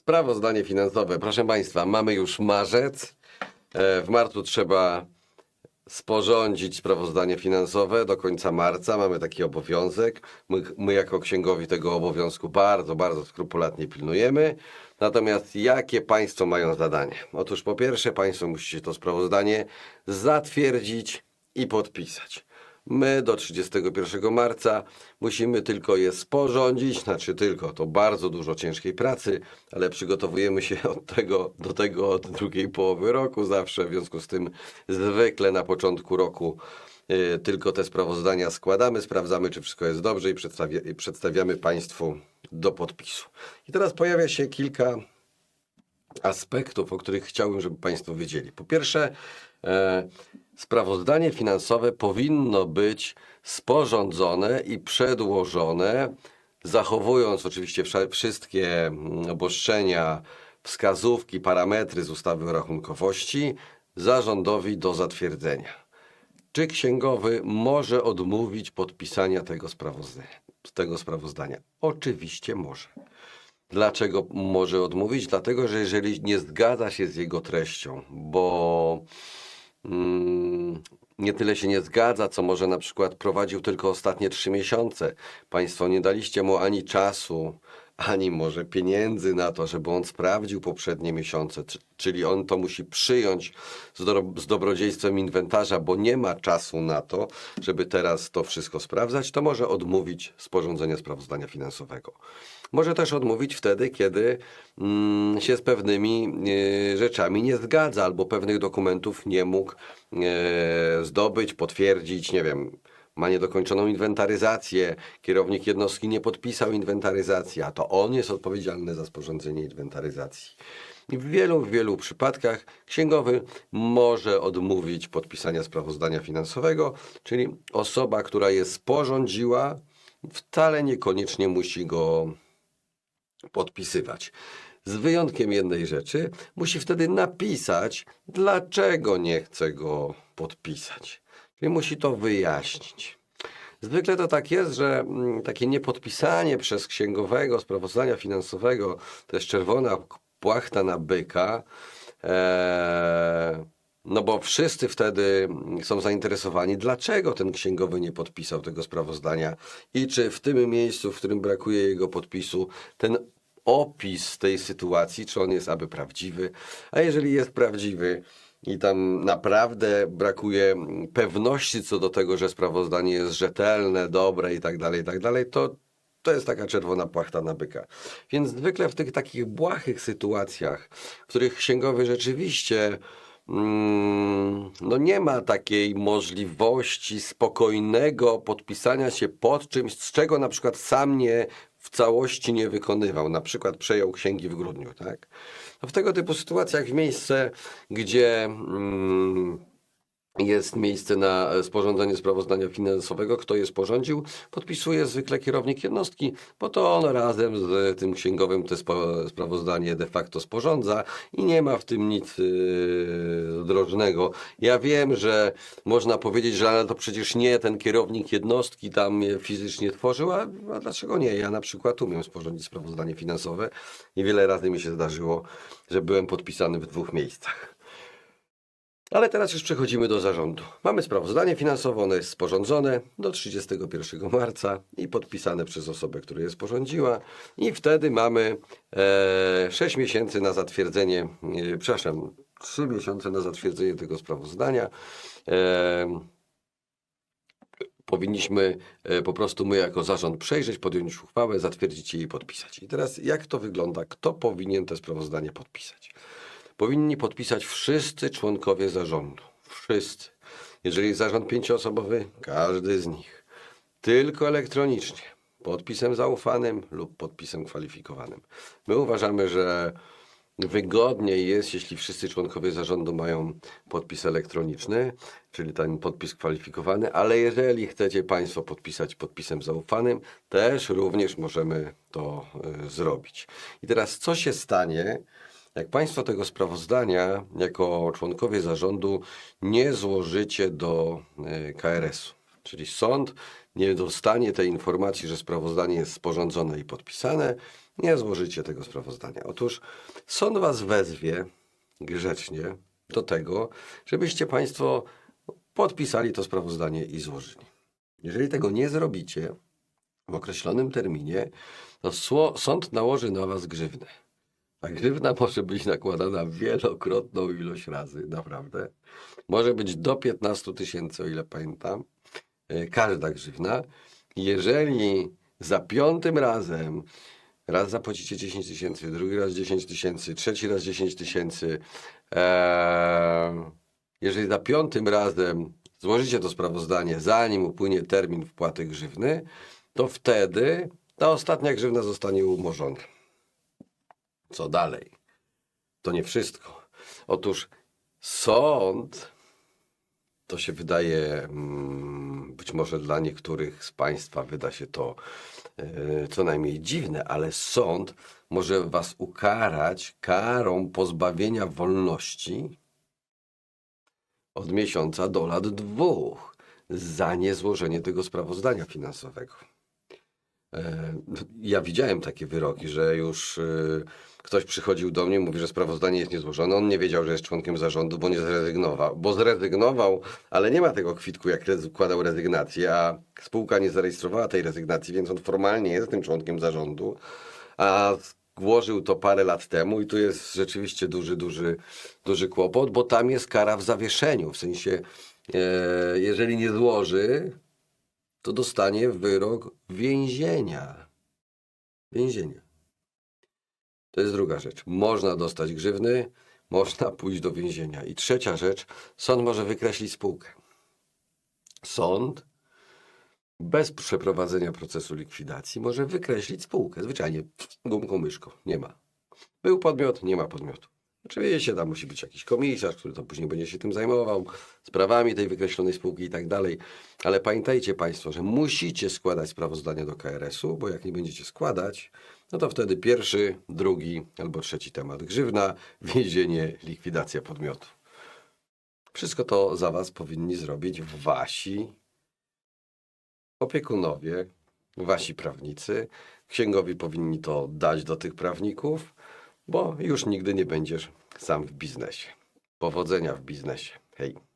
Sprawozdanie finansowe. Proszę Państwa, mamy już marzec. E, W marcu trzeba sporządzić sprawozdanie finansowe do końca marca. Mamy taki obowiązek. My, my jako księgowi tego obowiązku bardzo, bardzo skrupulatnie pilnujemy. Natomiast jakie Państwo mają zadanie? Otóż po pierwsze Państwo musicie to sprawozdanie zatwierdzić i podpisać. My do 31 marca musimy tylko je sporządzić, znaczy tylko, to bardzo dużo ciężkiej pracy, ale przygotowujemy się od tego, do tego od drugiej połowy roku zawsze, w związku z tym zwykle na początku roku y, tylko te sprawozdania składamy, sprawdzamy, czy wszystko jest dobrze i, przedstawia, i przedstawiamy Państwu do podpisu. I teraz pojawia się kilka aspektów, o których chciałbym, żeby Państwo wiedzieli. Po pierwsze, e, sprawozdanie finansowe powinno być sporządzone i przedłożone, zachowując oczywiście wszystkie mm, obostrzenia, wskazówki, parametry z ustawy o rachunkowości zarządowi do zatwierdzenia. Czy księgowy może odmówić podpisania tego sprawozdania? Tego sprawozdania? Oczywiście może. Dlaczego może odmówić? Dlatego, że jeżeli nie zgadza się z jego treścią, bo mm, nie tyle się nie zgadza, co może na przykład prowadził tylko ostatnie trzy miesiące. Państwo nie daliście mu ani czasu, ani może pieniędzy na to, żeby on sprawdził poprzednie miesiące, czyli on to musi przyjąć z, do, z dobrodziejstwem inwentarza, bo nie ma czasu na to, żeby teraz to wszystko sprawdzać, to może odmówić sporządzenia sprawozdania finansowego. Może też odmówić wtedy, kiedy mm, się z pewnymi e, rzeczami nie zgadza, albo pewnych dokumentów nie mógł e, zdobyć, potwierdzić, nie wiem, ma niedokończoną inwentaryzację, kierownik jednostki nie podpisał inwentaryzacji, a to on jest odpowiedzialny za sporządzenie inwentaryzacji. I w wielu, wielu przypadkach księgowy może odmówić podpisania sprawozdania finansowego, czyli osoba, która je sporządziła, wcale niekoniecznie musi go podpisywać. Z wyjątkiem jednej rzeczy, musi wtedy napisać, dlaczego nie chce go podpisać. Czyli musi to wyjaśnić. Zwykle to tak jest, że mm, takie niepodpisanie przez księgowego sprawozdania finansowego to jest czerwona płachta na byka. Eee, no bo wszyscy wtedy są zainteresowani, dlaczego ten księgowy nie podpisał tego sprawozdania i czy w tym miejscu, w którym brakuje jego podpisu, ten opis tej sytuacji, czy on jest aby prawdziwy, a jeżeli jest prawdziwy i tam naprawdę brakuje pewności co do tego, że sprawozdanie jest rzetelne, dobre i tak dalej, i tak dalej, to to jest taka czerwona płachta na byka. Więc zwykle w tych takich błahych sytuacjach, w których księgowy rzeczywiście mm, no nie ma takiej możliwości spokojnego podpisania się pod czymś, z czego na przykład sam nie w całości nie wykonywał, na przykład przejął księgi w grudniu, tak? No w tego typu sytuacjach w miejsce, gdzie mm, jest miejsce na sporządzenie sprawozdania finansowego, kto je sporządził, podpisuje zwykle kierownik jednostki, bo to on razem z tym księgowym te sprawozdanie de facto sporządza i nie ma w tym nic yy, drożnego. Ja wiem, że można powiedzieć, że ale to przecież nie ten kierownik jednostki tam fizycznie tworzył, a, a dlaczego nie? Ja na przykład umiem sporządzić sprawozdanie finansowe i wiele razy mi się zdarzyło, że byłem podpisany w dwóch miejscach. Ale teraz już przechodzimy do zarządu. Mamy sprawozdanie finansowe, ono jest sporządzone do 31 marca i podpisane przez osobę, która je sporządziła. I wtedy mamy e, 6 miesięcy na zatwierdzenie, e, przepraszam, 3 miesiące na zatwierdzenie tego sprawozdania. E, powinniśmy e, po prostu my jako zarząd przejrzeć, podjąć uchwałę, zatwierdzić je i podpisać. I teraz jak to wygląda? Kto powinien te sprawozdanie podpisać? Powinni podpisać wszyscy członkowie zarządu. Wszyscy. Jeżeli zarząd pięcioosobowy, każdy z nich. Tylko elektronicznie. Podpisem zaufanym lub podpisem kwalifikowanym. My uważamy, że wygodniej jest, jeśli wszyscy członkowie zarządu mają podpis elektroniczny, czyli ten podpis kwalifikowany, ale jeżeli chcecie Państwo podpisać podpisem zaufanym, też również możemy to y, zrobić. I teraz co się stanie, jak Państwo tego sprawozdania jako członkowie zarządu nie złożycie do y, KRS-u? Czyli sąd nie dostanie tej informacji, że sprawozdanie jest sporządzone i podpisane, nie złożycie tego sprawozdania. Otóż sąd was wezwie grzecznie do tego, żebyście Państwo podpisali to sprawozdanie i złożyli. Jeżeli tego nie zrobicie w określonym terminie, to sąd nałoży na Was grzywnę. A grzywna może być nakładana wielokrotną ilość razy, naprawdę. Może być do 15 tysięcy, o ile pamiętam. E, Każda grzywna. Jeżeli za piątym razem raz zapłacicie 10 tysięcy, drugi raz 10 tysięcy, trzeci raz 10 tysięcy, jeżeli za piątym razem złożycie to sprawozdanie, zanim upłynie termin wpłaty grzywny, to wtedy ta ostatnia grzywna zostanie umorzona. Co dalej? To nie wszystko. Otóż sąd, to się wydaje, mm, być może dla niektórych z Państwa wyda się to e, co najmniej dziwne, ale sąd może Was ukarać karą pozbawienia wolności od miesiąca do lat dwóch za niezłożenie tego sprawozdania finansowego. Ja widziałem takie wyroki, że już e, ktoś przychodził do mnie, mówi, że sprawozdanie jest niezłożone. On nie wiedział, że jest członkiem zarządu, bo nie zrezygnował. Bo zrezygnował, ale nie ma tego kwitku, jak składał rezygnację, a spółka nie zarejestrowała tej rezygnacji, więc on formalnie jest tym członkiem zarządu, a włożył to parę lat temu i tu jest rzeczywiście duży, duży, duży kłopot, bo tam jest kara w zawieszeniu. W sensie, e, jeżeli nie złoży, to dostanie wyrok więzienia. Więzienia. To jest druga rzecz. Można dostać grzywny, można pójść do więzienia. I trzecia rzecz, sąd może wykreślić spółkę. Sąd bez przeprowadzenia procesu likwidacji może wykreślić spółkę. Zwyczajnie gumką myszką. Nie ma. Był podmiot, nie ma podmiotu. Oczywiście tam musi być jakiś komisarz, który to później będzie się tym zajmował, sprawami tej wykreślonej spółki i tak dalej. Ale pamiętajcie Państwo, że musicie składać sprawozdania do KRS-u, bo jak nie będziecie składać, no to wtedy pierwszy, drugi albo trzeci temat grzywna, więzienie, likwidacja podmiotu. Wszystko to za Was powinni zrobić wasi opiekunowie, wasi prawnicy. Księgowi powinni to dać do tych prawników, bo już nigdy nie będziesz sam w biznesie. Powodzenia w biznesie. Hej.